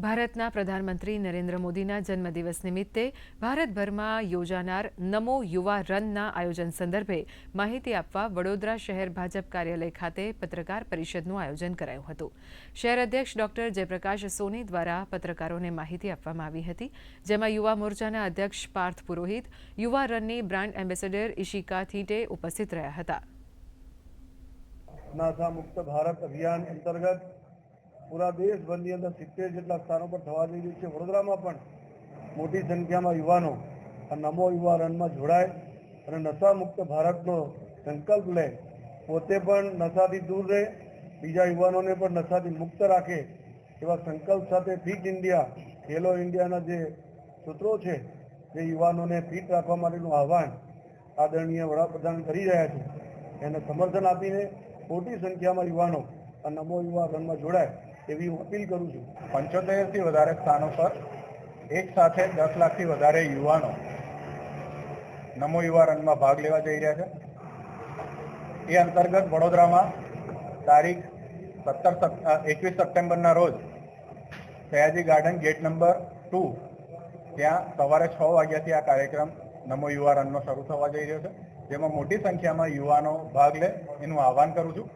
ભારતના પ્રધાનમંત્રી નરેન્દ્ર મોદીના જન્મદિવસ નિમિત્તે ભારતભરમાં યોજાનાર નમો યુવા રનના આયોજન સંદર્ભે માહિતી આપવા વડોદરા શહેર ભાજપ કાર્યાલય ખાતે પત્રકાર પરિષદનું આયોજન કરાયું હતું. શહેર અધ્યક્ષ ડોક્ટર જયપ્રકાશ સોની દ્વારા પત્રકારોને માહિતી આપવામાં આવી હતી, જેમાં યુવા મોરચાના અધ્યક્ષ પાર્થ પુરોહિત, યુવા રનની બ્રાન્ડ એમ્બેસેડર ઈશિકા થીટે ઉપસ્થિત રહ્યા હતા. પૂરા દેશભરની અંદર સિત્તેર જેટલા સ્થાનો પર થવા જઈ રહ્યું છે. વડોદરામાં પણ મોટી સંખ્યામાં યુવાનો આ નમો યુવા રનમાં જોડાય અને નશા મુક્ત ભારતનો સંકલ્પ લે. પોતે પણ નશાથી દૂર રહે, બીજા યુવાનોને પણ નશાથી મુક્ત રાખે એવા સંકલ્પ સાથે ફિટ ઇન્ડિયા, ખેલો ઇન્ડિયાના જે સૂત્રો છે જે યુવાનોને ફિટ રાખવા માટેનું આહવાન આદરણીય વડાપ્રધાન કરી રહ્યા છે. એને સમર્થન આપીને મોટી સંખ્યામાં યુવાનો આ નમો યુવા રનમાં જોડાય. એવી હું અપીલ કરું છું. પંચોતેરથી વધારે સ્થાનો પર એક સાથે દસ લાખથી વધારે યુવાનો નમો યુવા રનમાં ભાગ લેવા જઈ રહ્યા છે. એ અંતર્ગત વડોદરામાં તારીખ સત્તર એકવીસ સપ્ટેમ્બરના રોજ Sayaji garden gate number two, ત્યાં સવારે છ વાગ્યાથી આ કાર્યક્રમ નમો યુવા રનનો શરૂ થવા જઈ રહ્યો છે. જેમાં મોટી સંખ્યામાં યુવાનો ભાગ લે, એનું આહવાન કરું છું.